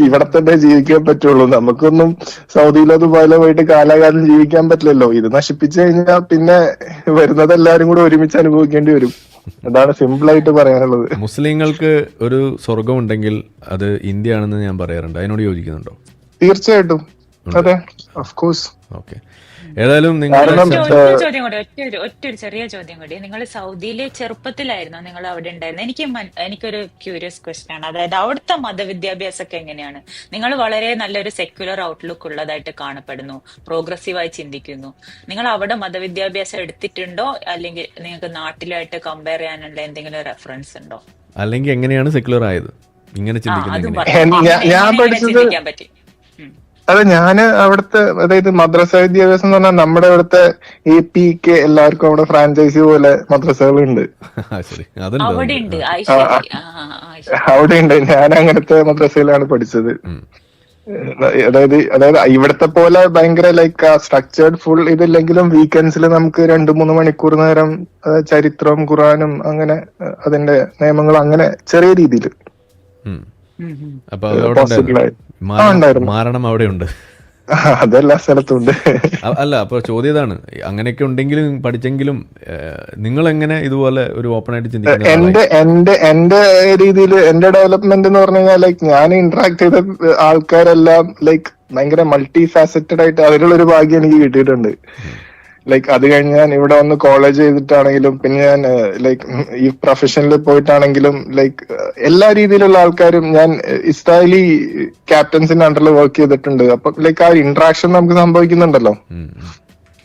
ഇവിടെ തന്നെ ജീവിക്കാൻ പറ്റുള്ളൂ. നമുക്കൊന്നും സൗദിയിലോ ദുബായിലോ പോയിട്ട് കാലാകാലം ജീവിക്കാൻ പറ്റില്ലല്ലോ. ഇത് നശിപ്പിച്ചു കഴിഞ്ഞാൽ പിന്നെ വരുന്നത് എല്ലാവരും കൂടെ ഒരുമിച്ച് അനുഭവിക്കേണ്ടി വരും. അതാണ് സിമ്പിൾ ആയിട്ട് പറയാനുള്ളത്. മുസ്ലിങ്ങൾക്ക് ഒരു സ്വർഗം ഉണ്ടെങ്കിൽ അത് ഇന്ത്യ ആണെന്ന് ഞാൻ പറയാറുണ്ട്. അതിനോട് യോജിക്കുന്നുണ്ടോ? തീർച്ചയായിട്ടും. അതെ ഓഫ് കോഴ്സ് ഓക്കെ ഏതായാലും നിങ്ങൾ ഒരു ചോദ്യം കൂടി ഒറ്റ ഒരു ഒറ്റ ഒരു ചെറിയ ചോദ്യം കൂടി. നിങ്ങൾ സൗദിയിലെ ചെറുപ്പത്തിലായിരുന്നു നിങ്ങൾ അവിടെ ഉണ്ടായിരുന്നത്? എനിക്ക് എനിക്കൊരു ക്യൂരിയസ് ക്വസ്റ്റ്യൻ ആണ്. അതായത് അവിടുത്തെ മതവിദ്യാഭ്യാസമൊക്കെ എങ്ങനെയാണ്? നിങ്ങൾ വളരെ നല്ലൊരു സെക്യുലർ ഔട്ട്ലുക്ക് ഉള്ളതായിട്ട് കാണപ്പെടുന്നു പ്രോഗ്രസീവായി ചിന്തിക്കുന്നു. നിങ്ങൾ അവിടെ മതവിദ്യാഭ്യാസം എടുത്തിട്ടുണ്ടോ? അല്ലെങ്കിൽ നിങ്ങൾക്ക് നാട്ടിലായിട്ട് കമ്പയർ ചെയ്യാനുള്ള എന്തെങ്കിലും റെഫറൻസ് ഉണ്ടോ? അല്ലെങ്കിൽ എങ്ങനെയാണ് സെക്യുലർ ആയത്? ഇങ്ങനെ ചിന്തിക്കുന്നത്. ഞാൻ- പഠിച്ചത് ചിന്തിക്കാൻ പറ്റി? ഉം. അതെ ഞാൻ അവിടുത്തെ അതായത് മദ്രസ വിദ്യാഭ്യാസം എന്ന് പറഞ്ഞാൽ നമ്മുടെ ഇവിടുത്തെ എ പി കെ എല്ലാവർക്കും അവിടെ ഫ്രാഞ്ചൈസി പോലെ മദ്രസകളുണ്ട്. ആ, ശരി. അതുണ്ട് അവിടെ ഉണ്ട്. അവിടെ ഉണ്ട് ഞാൻ അങ്ങനത്തെ മദ്രസയിലാണ് പഠിച്ചത്. അതായത് അതായത് ഇവിടത്തെ പോലെ ഭയങ്കര ലൈക്ക് സ്ട്രക്ചേർഡ് ഫുൾ ഇതില്ലെങ്കിലും വീക്കെൻഡ്സിൽ നമുക്ക് രണ്ടു മൂന്ന് മണിക്കൂർ നേരം ചരിത്രം ഖുറാനും അങ്ങനെ അതിന്റെ നിയമങ്ങളും അങ്ങനെ ചെറിയ രീതിയിൽ. അപ്പൊ അതവിടെ. മാരണം അവിടെ ഉണ്ട്. അതെല്ലാ സ്ഥലത്തുണ്ട് അല്ല അപ്പൊ ചോദ്യം ഇതാണ്. അങ്ങനെയൊക്കെ ഉണ്ടെങ്കിലും പഠിച്ചെങ്കിലും നിങ്ങൾ എങ്ങനെ ഇതുപോലെ ഒരു ഓപ്പൺ ആയിട്ട് ചിന്തിക്കുന്നത് എന്റെ എന്റെ എന്റെ രീതിയിൽ എന്റെ ഡെവലപ്മെന്റ് എന്ന് പറഞ്ഞു കഴിഞ്ഞാൽ ലൈക്ക് ഞാൻ ഇന്ററാക്ട് ചെയ്ത ആൾക്കാരെല്ലാം ലൈക്ക് ഭയങ്കര മൾട്ടി ഫാസറ്റഡ് ആയിട്ട് അതിലുള്ള ഒരു ഭാഗ്യം എനിക്ക് കിട്ടിയിട്ടുണ്ട്. ലൈക്ക് അത് കഴിഞ്ഞ് ഞാൻ ഇവിടെ വന്ന് കോളേജ് ചെയ്തിട്ടാണെങ്കിലും പിന്നെ ഞാൻ ലൈക്ക് ഈ പ്രൊഫഷനിൽ പോയിട്ടാണെങ്കിലും ലൈക്ക് എല്ലാ രീതിയിലുള്ള ആൾക്കാരും ഞാൻ ഇസ്രായേലി ക്യാപ്റ്റൻസിന്റെ അണ്ടറിൽ വർക്ക് ചെയ്തിട്ടുണ്ട്. അപ്പൊ ലൈക്ക് ആ ഒരു ഇന്ററാക്ഷൻ നമുക്ക് സംഭവിക്കുന്നുണ്ടല്ലോ.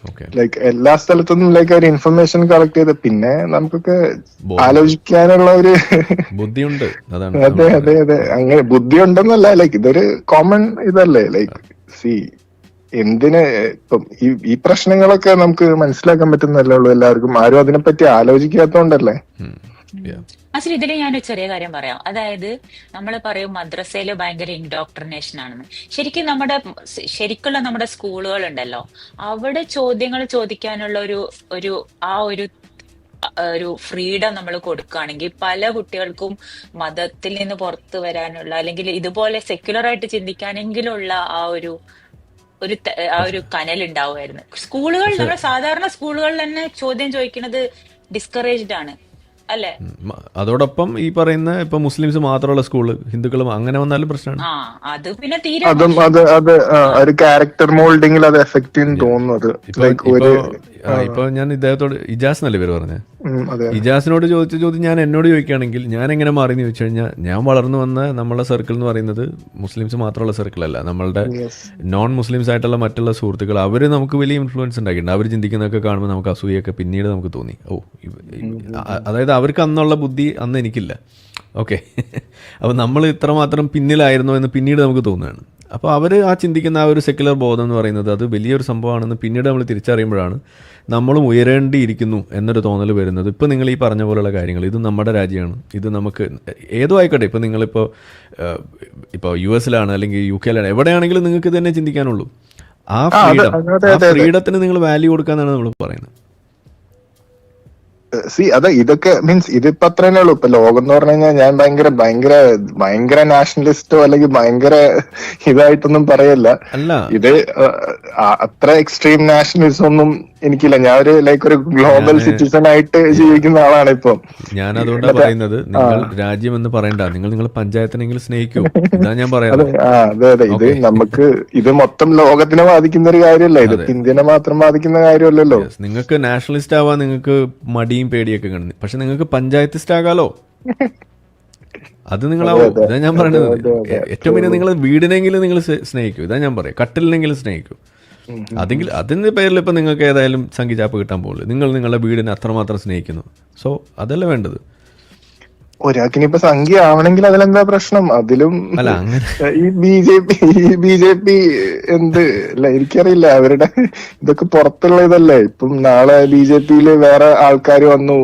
ലൈക് ലൈക്ക് എല്ലാ സ്ഥലത്തുനിന്നും ലൈക്ക് ഒരു ഇൻഫർമേഷൻ കളക്ട് ചെയ്ത് പിന്നെ നമുക്കൊക്കെ. ആലോചിക്കാനുള്ള ഒരു ബുദ്ധിയുണ്ട്. അതെ അതെ അതെ. അങ്ങനെ ബുദ്ധി ഉണ്ടെന്നല്ല ലൈക്ക് ഇതൊരു കോമൺ ഇതല്ലേ? ലൈക്ക് സി എന്തിന് ഇപ്പം ഈ ഈ പ്രശ്നങ്ങളൊക്കെ നമുക്ക് മനസ്സിലാക്കാൻ പറ്റുന്നല്ലേ ഉള്ളൂ എല്ലാവർക്കും. ആരും അതിനെപ്പറ്റി ആലോചിക്കാത്തോണ്ടല്ലേ? അച്ഛൻ ഇതിൽ ഞാനൊരു ചെറിയ കാര്യം പറയാം. അതായത് നമ്മൾ പറയും മദ്രസയിൽ ഭയങ്കര ഇൻഡോക്ട്രിനേഷൻ ആണെന്ന്. ശരിക്കും നമ്മുടെ ശരിക്കുള്ള നമ്മുടെ സ്കൂളുകൾ ഉണ്ടല്ലോ അവിടെ ചോദ്യങ്ങൾ ചോദിക്കാനുള്ള ഒരു ഒരു ആ ഒരു ഒരു ഫ്രീഡം നമ്മൾ കൊടുക്കുകയാണെങ്കിൽ പല കുട്ടികൾക്കും മതത്തിൽ നിന്ന് പുറത്തു വരാനുള്ള അല്ലെങ്കിൽ ഇതുപോലെ സെക്യുലർ ആയിട്ട് ചിന്തിക്കാനെങ്കിലുള്ള ആ ഒരു ഒരു ആ ഒരു കനൽ ഉണ്ടാവുമായിരുന്നു. സ്കൂളുകൾ നമ്മുടെ സാധാരണ സ്കൂളുകളിൽ തന്നെ ചോദ്യം ചോദിക്കുന്നത് ഡിസ്കറേജ്ഡ് ആണ്. അല്ലെ? അതോടൊപ്പം ഈ പറയുന്ന ഇപ്പൊ മുസ്ലിംസ് മാത്രമുള്ള സ്കൂൾ ഹിന്ദുക്കളും അങ്ങനെ വന്നാലും പ്രശ്നമാണ്. ആ അത് പിന്നെ തീരെ അതും അത് അത് ഒരു ക്യാരക്ടർ മോൾഡിംഗിൽ അത് എഫക്ട് ചെയ്യുന്നു തോന്നുന്നു അത്. ഇപ്പൊ ഞാൻ ഇദ്ദേഹത്തോട് ഇജാസ് എന്നല്ലേ പേര് പറഞ്ഞത് ഇജാസിനോട് ചോദിച്ച ചോദ്യം ഞാൻ എന്നോട് ചോദിക്കുകയാണെങ്കിൽ ഞാൻ എങ്ങനെ മാറി എന്ന് ചോദിച്ചു കഴിഞ്ഞാൽ ഞാൻ വളർന്നു വന്ന നമ്മളെ സർക്കിൾ എന്ന് പറയുന്നത് മുസ്ലിംസ് മാത്രമുള്ള സർക്കിൾ അല്ല. നമ്മളുടെ നോൺ മുസ്ലിംസ് ആയിട്ടുള്ള മറ്റുള്ള സുഹൃത്തുക്കൾ അവർ നമുക്ക് വലിയ ഇൻഫ്ലുവൻസ് ഉണ്ടാക്കിയിട്ടുണ്ട്. അവർ ചിന്തിക്കുന്നതൊക്കെ കാണുമ്പോൾ നമുക്ക് അസൂയൊക്കെ പിന്നീട് നമുക്ക് തോന്നി. ഓ അതായത് അവർക്ക് അന്നുള്ള ബുദ്ധി അന്ന് എനിക്കില്ല. ഓക്കെ. അപ്പോൾ നമ്മൾ ഇത്രമാത്രം പിന്നിലായിരുന്നോ എന്ന് പിന്നീട് നമുക്ക് തോന്നുകയാണ്. അപ്പോൾ അവർ ആ ചിന്തിക്കുന്ന ആ ഒരു സെക്യുലർ ബോധം എന്ന് പറയുന്നത് അത് വലിയൊരു സംഭവമാണെന്ന് പിന്നീട് നമ്മൾ തിരിച്ചറിയുമ്പോഴാണ് നമ്മളും ഉയരേണ്ടിയിരിക്കുന്നു എന്നൊരു തോന്നൽ വരുന്നത്. ഇപ്പോൾ നിങ്ങൾ ഈ പറഞ്ഞ പോലുള്ള കാര്യങ്ങൾ ഇത് നമ്മുടെ രാജ്യമാണ്. ഇത് നമുക്ക് ഏതോ ആയിക്കോട്ടെ ഇപ്പോൾ നിങ്ങളിപ്പോൾ ഇപ്പോൾ യു എസിലാണ് അല്ലെങ്കിൽ യു കെയിലാണ് എവിടെയാണെങ്കിലും നിങ്ങൾക്ക് ഇത് തന്നെ ചിന്തിക്കാനുള്ളൂ. ആ ഫ്രീഡം ആ ഫ്രീഡത്തിന് നിങ്ങൾ വാല്യൂ കൊടുക്കാന്നാണ് നമ്മൾ പറയുന്നത്. സി അതെ ഇതൊക്കെ മീൻസ് ഇതിപ്പോ അത്രേ ഉള്ളൂ. ഇപ്പൊ ലോകം എന്ന് പറഞ്ഞു കഴിഞ്ഞാൽ ഞാൻ ഭയങ്കര ഭയങ്കര ഭയങ്കര നാഷണലിസ്റ്റോ അല്ലെങ്കിൽ ഭയങ്കര ഇതായിട്ടൊന്നും പറയല്ല. ഇത് അത്ര എക്സ്ട്രീം നാഷണലിസം ഒന്നും എനിക്കില്ല. ഞാൻ ഒരു ലൈക്ക് ഒരു ഗ്ലോബൽ സിറ്റിസൺ ആയിട്ട് ജീവിക്കുന്ന ആളാണ് ഇപ്പം. ഞാൻ അതുകൊണ്ടാണ് പറയുന്നത്. നിങ്ങൾ രാജ്യം എന്ന് പറയണ്ട. നിങ്ങൾ നിങ്ങൾ പഞ്ചായത്തിനെങ്കിലും സ്നേഹിക്കൂ. ഇതാ ഞാൻ പറയാം അതെ അതെ ഇത് നമുക്ക് ഇത് മൊത്തം ലോകത്തിനെ ബാധിക്കുന്ന ഒരു കാര്യമല്ല. ഇത് ഇന്ത്യനെ മാത്രം ബാധിക്കുന്ന കാര്യമല്ലല്ലോ. നിങ്ങൾക്ക് നാഷണലിസ്റ്റ് ആവാൻ നിങ്ങൾക്ക് മടിയും പേടിയൊക്കെ കാണുന്നു പക്ഷെ നിങ്ങൾക്ക് പഞ്ചായത്ത് സ്റ്റാകാലോ അത് നിങ്ങളാവോ ഇതാ ഞാൻ പറയുന്നത് ഏറ്റവും പിന്നെ നിങ്ങൾ വീടിനെങ്കിലും നിങ്ങൾ സ്നേഹിക്കൂ. ഇതാ ഞാൻ പറയാം. കട്ടിലിനെങ്കിലും സ്നേഹിക്കൂ. അതെങ്കിൽ അതിന്റെ പേരിൽ ഇപ്പൊ നിങ്ങൾക്ക് ഏതായാലും സംഖ്യചാപ്പ് കിട്ടാൻ പോകുള്ളൂ. നിങ്ങൾ നിങ്ങളുടെ വീടിനെ അത്രമാത്രം സ്നേഹിക്കുന്നു. സോ അതല്ല വേണ്ടത്. ഒരാൾക്കിനിപ്പോ സംഖ്യ ആവണമെങ്കിൽ അതിലെന്താ പ്രശ്നം? അതിലും ഈ ബി ജെ പി ഈ ബി ജെ പി എന്ത്? അല്ല എനിക്കറിയില്ല. അവരുടെ ഇതൊക്കെ പുറത്തുള്ള ഇതല്ലേ? ഇപ്പം നാളെ ബി ജെ പിയിൽ വേറെ ആൾക്കാർ വന്നു.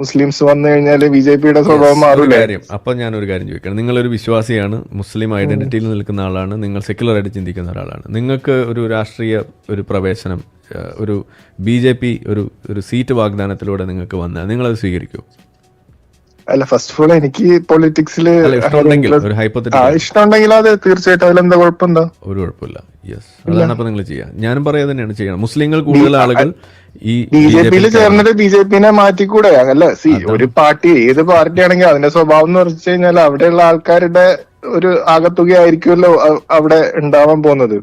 മുസ്ലിംസ് വന്നു കഴിഞ്ഞാൽ ബി ജെ പിയുടെ സ്വഭാവം മാറും മാറൂലേ? കാര്യം. അപ്പൊ ഞാനൊരു കാര്യം ചോദിക്കണം നിങ്ങളൊരു വിശ്വാസിയാണ്. മുസ്ലിം ഐഡന്റിറ്റിയിൽ നിൽക്കുന്ന ആളാണ്. നിങ്ങൾ സെക്യുലർ ആയിട്ട് ചിന്തിക്കുന്ന ഒരാളാണ്. നിങ്ങൾക്ക് ഒരു രാഷ്ട്രീയ ഒരു പ്രവേശനം ഒരു ബി ജെ പി ഒരു ഒരു സീറ്റ് വാഗ്ദാനത്തിലൂടെ നിങ്ങൾക്ക് വന്നാൽ നിങ്ങളത് സ്വീകരിക്കൂ അല്ല ഫസ്റ്റ് ഓഫ് ഓൾ എനിക്ക് പൊളിറ്റിക്സിൽ ഇഷ്ടമുണ്ടെങ്കിൽ അത് തീർച്ചയായിട്ടും അതിലെന്താ കുഴപ്പമെന്താ ഒരു കുഴപ്പമില്ല. യെസ് അതാണ് അപ്പൊ നിങ്ങൾ ചെയ്യുക ഞാനും പറയാ തന്നെയാണ് ചെയ്യണം. മുസ്ലിങ്ങൾ കൂടുതൽ ആളുകൾ ഈ ബി ജെ പിയിൽ ചേർന്നിട്ട് ബി ജെ പിനെ മാറ്റിക്കൂടെ? അല്ല സി ഒരു പാർട്ടി ഏത് പാർട്ടി ആണെങ്കിൽ അതിന്റെ സ്വഭാവം എന്ന് പറഞ്ഞു കഴിഞ്ഞാൽ അവിടെയുള്ള ആൾക്കാരുടെ ഒരു ആകത്തുകയായിരിക്കുമല്ലോ അവിടെ ഉണ്ടാവാൻ പോകുന്നത്.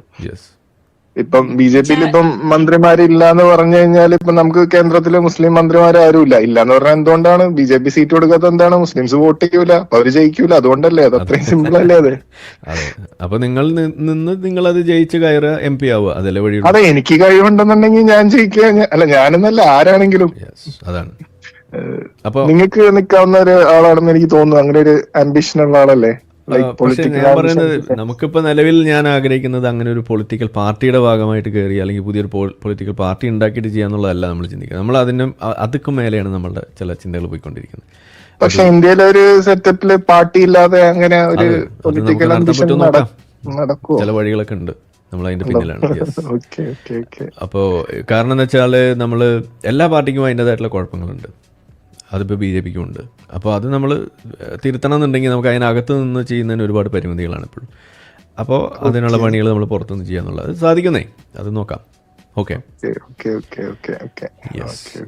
ഇപ്പം ബി ജെ പിയിൽ ഇപ്പം മന്ത്രിമാരില്ല എന്ന് പറഞ്ഞു കഴിഞ്ഞാൽ ഇപ്പൊ നമുക്ക് കേന്ദ്രത്തിൽ മുസ്ലിം മന്ത്രിമാർ ആരും ഇല്ല ഇല്ല എന്ന് പറഞ്ഞാൽ എന്തുകൊണ്ടാണ്? ബി ജെ പി സീറ്റ് കൊടുക്കാത്ത എന്താണ്? മുസ്ലിംസ് വോട്ട് ചെയ്യൂല. അപ്പൊ അവർ ജയിക്കൂല. അതുകൊണ്ടല്ലേ? അത് അത്രയും സിമ്പിൾ അല്ലേ അത്? അപ്പൊ നിങ്ങൾ നിന്ന് നിങ്ങൾ അത് ജയിച്ച് കയറുക എം പി ആവുക. അതല്ലേ വഴി അതെ എനിക്ക് കഴിവുണ്ടെന്നുണ്ടെങ്കിൽ ഞാൻ ജയിക്കുക. അല്ല ഞാനെന്നല്ല ആരാണെങ്കിലും. അതാണ്. അപ്പൊ നിങ്ങൾക്ക് നിൽക്കാവുന്ന ഒരു ആളാണെന്ന് എനിക്ക് തോന്നുന്നു. അങ്ങനെ ഒരു ആംബിഷൻ ഉള്ള ആളല്ലേ? പക്ഷെ ഞാൻ പൊളിറ്റിക്കൽ പറയുന്നത് നമുക്കിപ്പോ നിലവിൽ ഞാൻ ആഗ്രഹിക്കുന്നത് അങ്ങനെ ഒരു പൊളിറ്റിക്കൽ പാർട്ടിയുടെ ഭാഗമായിട്ട് കയറി അല്ലെങ്കിൽ പുതിയൊരു പൊളിറ്റിക്കൽ പാർട്ടി ഉണ്ടാക്കിയിട്ട് ചെയ്യാന്നുള്ളതല്ല നമ്മൾ ചിന്തിക്കുന്നത്. നമ്മൾ അതിനും അതുക്കും മേലെയാണ് നമ്മളുടെ ചില ചിന്തകൾ പോയിക്കൊണ്ടിരിക്കുന്നത്. പക്ഷെ ഇന്ത്യയിലെ ഒരു സെറ്റപ്പിൽ പാർട്ടി ഇല്ലാതെ അങ്ങനെ ഒരു പൊളിറ്റിക്കൽ ചില വഴികളൊക്കെ ഉണ്ട്. നമ്മൾ അതിന്റെ പിന്നിലാണ്. അപ്പോ കാരണം എന്ന് വെച്ചാൽ നമ്മൾ എല്ലാ പാർട്ടിക്കും അതിന്റെതായിട്ടുള്ള കുഴപ്പങ്ങളുണ്ട്. അതിപ്പോൾ ബി ജെ പിക്കും ഉണ്ട് അപ്പോൾ അത് നമ്മൾ തിരുത്തണം എന്നുണ്ടെങ്കിൽ നമുക്ക് അതിനകത്ത് നിന്ന് ചെയ്യുന്നതിന് ഒരുപാട് പരിമിതികളാണ് ഇപ്പോഴും. അപ്പോൾ അതിനുള്ള പണികൾ നമ്മൾ പുറത്തുനിന്ന് ചെയ്യാന്നുള്ളത്. അത് സാധിക്കുന്നേ? അത് നോക്കാം. ഓക്കെ.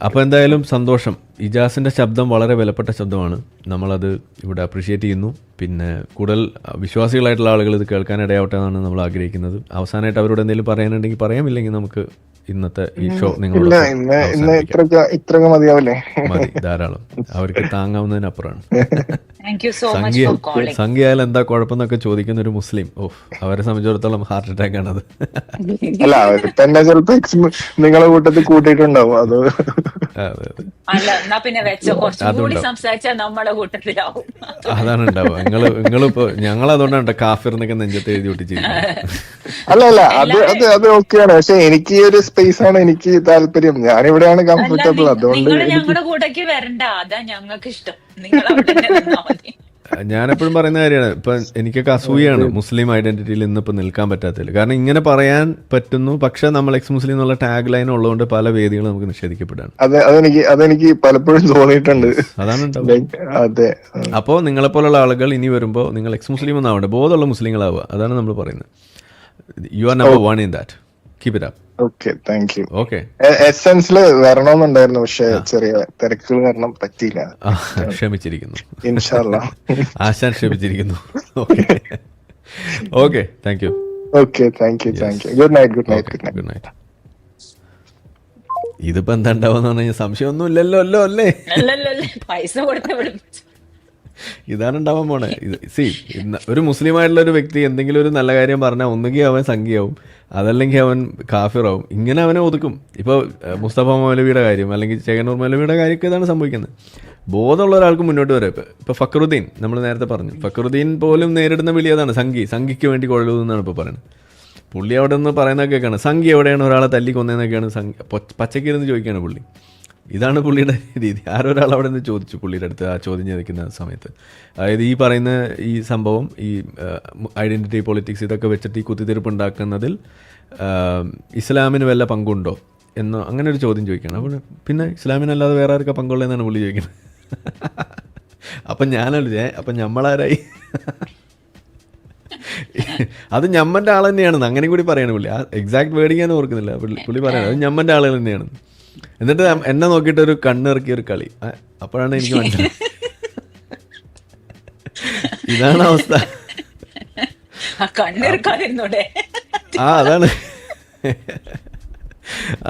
അപ്പോൾ എന്തായാലും സന്തോഷം. ഇജാസിന്റെ ശബ്ദം വളരെ വിലപ്പെട്ട ശബ്ദമാണ്. നമ്മളത് ഇവിടെ അപ്രീഷിയേറ്റ് ചെയ്യുന്നു. പിന്നെ കൂടുതൽ വിശ്വാസികളായിട്ടുള്ള ആളുകൾ ഇത് കേൾക്കാൻ ഇടയാവട്ടെ എന്നാണ് നമ്മൾ ആഗ്രഹിക്കുന്നത്. അവസാനമായിട്ട് അവരോട് എന്തെങ്കിലും പറയാനുണ്ടെങ്കിൽ പറയാമില്ലെങ്കിൽ നമുക്ക് ഇന്നത്തെ ഈ ഷോ നിങ്ങൾ നിങ്ങളോട് ഇത്രയൊക്കെ മതിയാവില്ലേ? മതി ധാരാളം. അവർക്ക് താങ്ങാവുന്നതിനപ്പുറമാണ്. Thank so much Sankhya for calling Sankhya ആയാലും എന്താ കുഴപ്പമെന്നൊക്കെ ചോദിക്കുന്ന ഒരു മുസ്ലിം. ഓഹ് അവരെ സംബന്ധിച്ചിടത്തോളം ഹാർട്ട് അറ്റാക്ക് ആണത്. അല്ല തന്നെ ചിലപ്പോ നിങ്ങളെ കൂട്ടത്തിൽ കൂട്ടിയിട്ടുണ്ടാവും അത്. അല്ല എന്നാ പിന്നെ വെച്ചോ. സംസാരിച്ചാൽ കൂട്ടത്തിലാവും. അതാണ് ഉണ്ടാവുക നിങ്ങൾ നിങ്ങളിപ്പോ ഞങ്ങൾ അതുകൊണ്ടാണ് കാഫിറിനൊക്കെ നെഞ്ചത്ത് എഴുതി ഒട്ടിച്ചിരിക്കുന്നത്. അല്ല അല്ല അത് അത് അത് ഓക്കെയാണ്. പക്ഷെ എനിക്ക് ഈ ഒരു സ്പേസ് ആണ് എനിക്ക് താല്പര്യം. ഞാനിവിടെയാണ് ഇവിടെയാണ് കംഫർട്ടബിൾ അതുകൊണ്ട് നിങ്ങൾ ഞങ്ങളുടെ കൂട്ടേക്ക് വരണ്ട. അതാ ഞങ്ങൾക്ക് ഇഷ്ടം നിങ്ങൾ അവിടെ തന്നെ നിന്നാ ഞാൻ എപ്പോഴും പറയുന്ന കാര്യമാണ്. ഇപ്പൊ എനിക്കൊക്കെ അസൂയാണ് മുസ്ലിം ഐഡന്റിറ്റിയിൽ ഇന്നിപ്പോ നിൽക്കാൻ പറ്റാത്തത് കാരണം ഇങ്ങനെ പറയാൻ പറ്റുന്നു. പക്ഷെ നമ്മൾ എക്സ് മുസ്ലിം എന്നുള്ള ടാഗ് ലൈൻ ഉള്ളതുകൊണ്ട് പല വേദികളും നമുക്ക് നിഷേധിക്കപ്പെടാണ് അത് അതെനിക്ക് അതെനിക്ക് പലപ്പോഴും തോന്നിയിട്ടുണ്ട്. അതാണ് ഉണ്ടാവുക നിങ്ങളെ അതെ. അപ്പോൾ നിങ്ങളെപ്പോലുള്ള ആളുകൾ ഇനി വരുമ്പോൾ നിങ്ങൾ എക്സ് മുസ്ലിം ഒന്നാവണ്ട. ബോധമുള്ള മുസ്ലിങ്ങളാവുക. അതാണ് നമ്മൾ പറയുന്നത്. You are number one in that keep it up okay thank you okay എസെൻസിൽ വരണമെന്നുണ്ടായിരുന്നു പക്ഷെ ചെറിയ തിരക്കുകൾ കാരണം പറ്റിയില്ല. ക്ഷമിച്ചിരിക്കുന്നു. ഇൻഷാല്ല. ആശാൻ ക്ഷമിച്ചിരിക്കുന്നു. Okay okay thank you okay thank you thank you good night good night good night good night ഇതിപ്പോ എന്താ ഉണ്ടാവുന്ന പറഞ്ഞാൽ സംശയമൊന്നും ഇല്ലല്ലോ അല്ലോ അല്ലേ? പൈസ ഇതാണ് ഉണ്ടാവാൻ പോണേ. സി ഒരു മുസ്ലിം ആയിട്ടുള്ള ഒരു വ്യക്തി എന്തെങ്കിലും ഒരു നല്ല കാര്യം പറഞ്ഞാൽ ഒന്നുകിൽ അവൻ സംഖ്യയാവും അതല്ലെങ്കിൽ അവൻ കാഫിറാവും. ഇങ്ങനെ അവനെ ഒതുക്കും. ഇപ്പോൾ മുസ്തഫ മൗലവിയുടെ കാര്യം അല്ലെങ്കിൽ ചേകനൂർ മൗലവിയുടെ കാര്യമൊക്കെ ഇതാണ് സംഭവിക്കുന്നത്. ബോധമുള്ള ഒരാൾക്ക് മുന്നോട്ട് വരാം. ഇപ്പോൾ ഇപ്പോൾ ഫക്രുദ്ദീൻ നമ്മൾ നേരത്തെ പറഞ്ഞു. ഫക്രുദ്ദീൻ പോലും നേരിടുന്ന വിളി അതാണ്. സംഘി സംഘിക്ക് വേണ്ടി കൊള്ളുന്നതാണ് ഇപ്പോൾ പറയുന്നത്. പുള്ളി അവിടെ നിന്ന് പറയുന്നതൊക്കെയാണ് സംഘി എവിടെയാണ് ഒരാളെ തല്ലിക്കൊന്നതെന്നൊക്കെയാണ് സംഘി പച്ചക്കിരുന്ന് ചോദിക്കുകയാണ് പുള്ളി. ഇതാണ് പുള്ളിയുടെ രീതി. ആരോ ഒരാൾ അവിടെ നിന്ന് ചോദിച്ചു പുള്ളിയുടെ അടുത്ത് ആ ചോദ്യം ചോദിക്കുന്ന സമയത്ത്. അതായത് ഈ പറയുന്ന ഈ സംഭവം ഈ ഐഡന്റിറ്റി പൊളിറ്റിക്സ് ഇതൊക്കെ വെച്ചിട്ട് ഈ കുത്തിത്തിരിപ്പ് ഉണ്ടാക്കുന്നതിൽ ഇസ്ലാമിന് വല്ല പങ്കുണ്ടോ എന്നോ അങ്ങനെ ഒരു ചോദ്യം ചോദിക്കണം അപ്പോൾ പിന്നെ ഇസ്ലാമിനല്ലാതെ വേറെ ആർക്കാ പങ്കുള്ളതെന്നാണ് പുള്ളി ചോദിക്കുന്നത്. അപ്പം ഞാനല്ല അപ്പം നമ്മളാരായി അത് ഞമ്മന്റെ ആൾ തന്നെയാണെന്ന് അങ്ങനെ കൂടി പറയണ പുള്ളി. ആ എക്സാക്ട് വേർഡ് ഞാൻ ഓർക്കുന്നില്ല. പുള്ളി പുള്ളി പറയണത് അത് ഞമ്മന്റെ ആളുകൾ തന്നെയാണ് എന്നിട്ട് എന്നെ നോക്കിയിട്ട് ഒരു കണ്ണിറക്കിയ ഒരു കളി. അപ്പോഴാണ് എനിക്ക് മനസ്സിലായത്. ഇതാണ് അവസ്ഥ. ആ കണ്ണിറുക്കാതിരുന്നൂടെ ആ അതാണ്.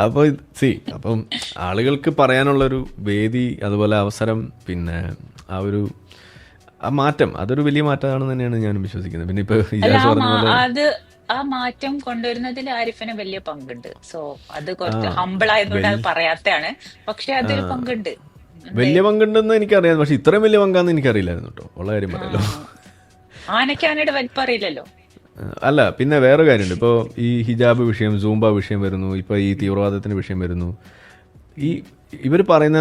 അപ്പോൾ സി അപ്പം ആളുകൾക്ക് പറയാനുള്ളൊരു വേദി അതുപോലെ അവസരം പിന്നെ ആ ഒരു ആ മാറ്റം അതൊരു വലിയ മാറ്റമാണെന്ന് തന്നെയാണ് ഞാൻ വിശ്വസിക്കുന്നത്. പിന്നെ ഇപ്പൊ അത് ആ മാറ്റം കൊണ്ടുവരുന്നതിൽ ആരിഫിന് വലിയ പങ്കുണ്ട്. സോ അത് കുറച്ച് ഹമ്പിൾ ആയതുകൊണ്ട് അത് പറയാത്തതാണ്. പക്ഷെ അതൊരു പങ്കുണ്ട്. വലിയ പങ്കുണ്ടെന്ന് എനിക്കറിയാം. പക്ഷെ ഇത്രയും വലിയ പങ്കാന്ന് എനിക്കറിയില്ലായിരുന്നു കേട്ടോ. ഉള്ള കാര്യം പറയല്ലോ. ആനയ്ക്ക് ആനയുടെ വലിപ്പറിയില്ലല്ലോ അല്ല പിന്നെ വേറെ കാര്യമുണ്ട്. ഇപ്പോൾ ഈ ഹിജാബ് വിഷയം സൂംബ വിഷയം വരുന്നു. ഇപ്പോൾ ഈ തീവ്രവാദത്തിന്റെ വിഷയം വരുന്നു. ഈ ഇവർ പറയുന്ന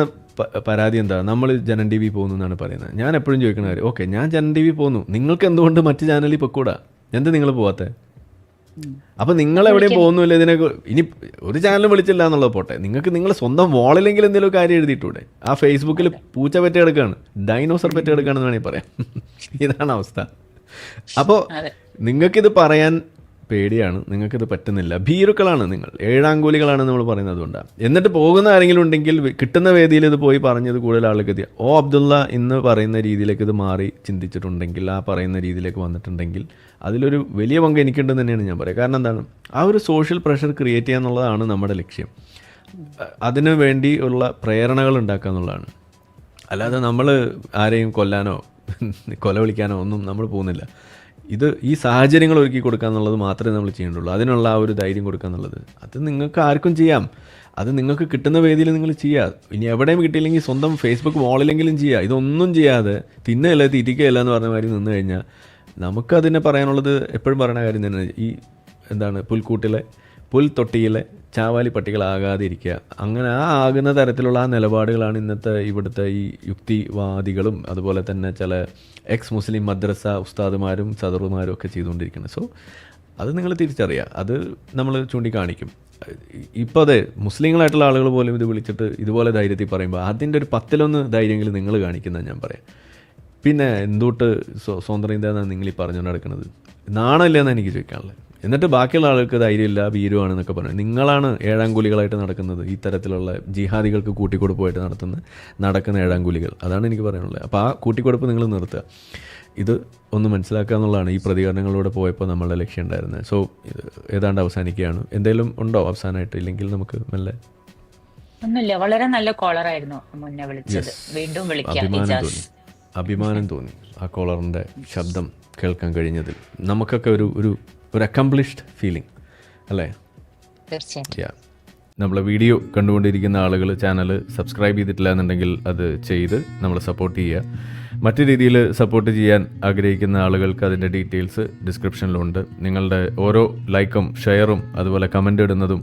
പരാതി എന്താ? നമ്മൾ ജനൻ ടി വി പോകുന്നു എന്നാണ് പറയുന്നത്. ഞാൻ എപ്പോഴും ചോദിക്കുന്ന കാര്യം ഓക്കെ ഞാൻ ജനൻ ടി വി പോകുന്നു. നിങ്ങൾക്ക് എന്തുകൊണ്ട് മറ്റ് ചാനലിൽ പൊക്കൂടാ? എന്ത് നിങ്ങൾ പോവാത്തെ? അപ്പൊ നിങ്ങൾ എവിടെയും പോകുന്നില്ല ഇതിനെ ഇനി ഒരു ചാനലും വിളിച്ചില്ല എന്നുള്ളത് പോട്ടെ. നിങ്ങൾക്ക് നിങ്ങൾ സ്വന്തം വാളിലെങ്കിലും എന്തെങ്കിലും കാര്യം എഴുതിയിട്ടൂടെ? ആ ഫേസ്ബുക്കിൽ പൂച്ച പറ്റെടുക്കാണ് ഡൈനോസർ പറ്റെടുക്കാണെന്ന് വേണമെങ്കിൽ പറയാം. ഇതാണ് അവസ്ഥ. അപ്പോൾ. നിങ്ങൾക്കിത് പറയാൻ പേടിയാണ്. നിങ്ങൾക്കിത് പറ്റുന്നില്ല. ഭീരുക്കളാണ് നിങ്ങൾ. ഏഴാങ്കൂലികളാണ് നമ്മൾ പറയുന്നത് അതുകൊണ്ടാണ്. എന്നിട്ട് പോകുന്ന ആരെങ്കിലും ഉണ്ടെങ്കിൽ കിട്ടുന്ന വേദിയിൽ ഇത് പോയി പറഞ്ഞത് കൂടുതൽ ആളുകൾക്ക് എത്തിയ ഓ അബ്ദുള്ള ഇന്ന് പറയുന്ന രീതിയിലേക്ക് ഇത് മാറി ചിന്തിച്ചിട്ടുണ്ടെങ്കിൽ ആ പറയുന്ന രീതിയിലേക്ക് വന്നിട്ടുണ്ടെങ്കിൽ അതിലൊരു വലിയ പങ്ക് എനിക്കുണ്ടെന്ന് തന്നെയാണ് ഞാൻ പറയുക കാരണം എന്താണ്? ആ ഒരു സോഷ്യൽ പ്രഷർ ക്രിയേറ്റ് ചെയ്യുക എന്നുള്ളതാണ് നമ്മുടെ ലക്ഷ്യം. അതിനു വേണ്ടി ഉള്ള പ്രേരണകൾ ഉണ്ടാക്കുക എന്നുള്ളതാണ്. അല്ലാതെ നമ്മൾ ആരെയും കൊല്ലാനോ കൊല വിളിക്കാനോ ഒന്നും നമ്മൾ പോകുന്നില്ല. ഇത് ഈ സാഹചര്യങ്ങൾ ഒരുക്കി കൊടുക്കുക എന്നുള്ളത് മാത്രമേ നമ്മൾ ചെയ്യേണ്ടുള്ളൂ. അതിനുള്ള ആ ഒരു ധൈര്യം കൊടുക്കുക എന്നുള്ളത്. അത് നിങ്ങൾക്ക് ആർക്കും ചെയ്യാം. അത് നിങ്ങൾക്ക് കിട്ടുന്ന വേദിയിൽ നിങ്ങൾ ചെയ്യുക. ഇനി എവിടെയും കിട്ടിയില്ലെങ്കിൽ സ്വന്തം ഫേസ്ബുക്ക് വാളിലെങ്കിലും ചെയ്യുക. ഇതൊന്നും ചെയ്യാതെ തിന്നയല്ല തിരിക്കുകയല്ല എന്ന് പറഞ്ഞ മാതിരി നിന്ന് കഴിഞ്ഞാൽ നമുക്കതിനെ പറയാനുള്ളത് എപ്പോഴും പറയുന്ന കാര്യം തന്നെ ഈ എന്താണ് പുൽക്കൂട്ടിലെ പുൽത്തൊട്ടിയിലെ ചാവാലി പട്ടികളാകാതെ ഇരിക്കുക. അങ്ങനെ ആ ആകുന്ന തരത്തിലുള്ള ആ നിലപാടുകളാണ് ഇന്നത്തെ ഇവിടുത്തെ ഈ യുക്തിവാദികളും അതുപോലെ തന്നെ ചില എക്സ് മുസ്ലിം മദ്രസ ഉസ്താദുമാരും സദറുമാരും ഒക്കെ ചെയ്തുകൊണ്ടിരിക്കുന്നത്. സോ അത് നിങ്ങൾ തിരിച്ചറിയുക അത് നമ്മൾ ചൂണ്ടിക്കാണിക്കും. ഇപ്പോൾ അതെ മുസ്ലിങ്ങളായിട്ടുള്ള ആളുകൾ പോലും ഇത് വിളിച്ചിട്ട് ഇതുപോലെ ധൈര്യത്തിൽ പറയുമ്പോൾ അതിന്റെ ഒരു പത്തിലൊന്ന് ധൈര്യമെങ്കിലും നിങ്ങൾ കാണിക്കുന്നത് ഞാൻ പറയാം. പിന്നെ എന്തുകൊണ്ട് സ്വ- സ്വതന്ത്രം ഇന്ത്യ നിങ്ങൾ ഈ പറഞ്ഞുകൊണ്ട് നടക്കുന്നത് നാണമില്ലെന്നാണ് എനിക്ക് ചോദിക്കാനുള്ളത്? എന്നിട്ട് ബാക്കിയുള്ള ആളുകൾക്ക് ധൈര്യമില്ല ഭീരുവാണെന്നൊക്കെ പറഞ്ഞു. നിങ്ങളാണ് ഏഴാങ്കുലികളായിട്ട് നടക്കുന്നത്. ഈ തരത്തിലുള്ള ജിഹാദികൾക്ക് കൂട്ടിക്കൊടുപ്പുമായിട്ട് നടത്തുന്ന നടക്കുന്ന ഏഴാങ്കുലികൾ അതാണ് എനിക്ക് പറയാനുള്ളത്. അപ്പോൾ ആ കൂട്ടിക്കൊടുപ്പ് നിങ്ങൾ നിർത്തുക. ഇത് ഒന്ന് മനസ്സിലാക്കുക എന്നുള്ളതാണ് ഈ പ്രതികരണങ്ങളിലൂടെ പോയപ്പോൾ നമ്മളുടെ ലക്ഷ്യം ഉണ്ടായിരുന്നത്. സോ ഇത് ഏതാണ്ട് അവസാനിക്കുകയാണ്. എന്തെങ്കിലും ഉണ്ടോ അവസാനമായിട്ട്? ഇല്ലെങ്കിൽ നമുക്ക് നല്ല ഒന്നുമില്ല. വളരെ നല്ല കോളറായിരുന്നു മുന്നേ വിളിച്ചത്. വീണ്ടും വിളിക്കാം അഭിമാനം തോന്നി. അഭിമാനം തോന്നി ആ കോളറിന്റെ ശബ്ദം കേൾക്കാൻ കഴിഞ്ഞതിൽ. നമുക്കൊക്കെ ഒരു ഒരു ഒരു അക്കംപ്ലിഷ്ഡ് ഫീലിംഗ് അല്ലേ? തീർച്ചയായും യാ നമ്മളെ വീഡിയോ കണ്ടുകൊണ്ടിരിക്കുന്ന ആളുകൾ ചാനൽ സബ്സ്ക്രൈബ് ചെയ്തിട്ടില്ല എന്നുണ്ടെങ്കിൽ അത് ചെയ്ത് നമ്മളെ സപ്പോർട്ട് ചെയ്യുക. മറ്റു രീതിയിൽ സപ്പോർട്ട് ചെയ്യാൻ ആഗ്രഹിക്കുന്ന ആളുകൾക്ക് അതിന്റെ ഡീറ്റെയിൽസ് ഡിസ്ക്രിപ്ഷനിലുണ്ട് നിങ്ങളുടെ ഓരോ ലൈക്കും ഷെയറും അതുപോലെ കമന്റ് ഇടുന്നതും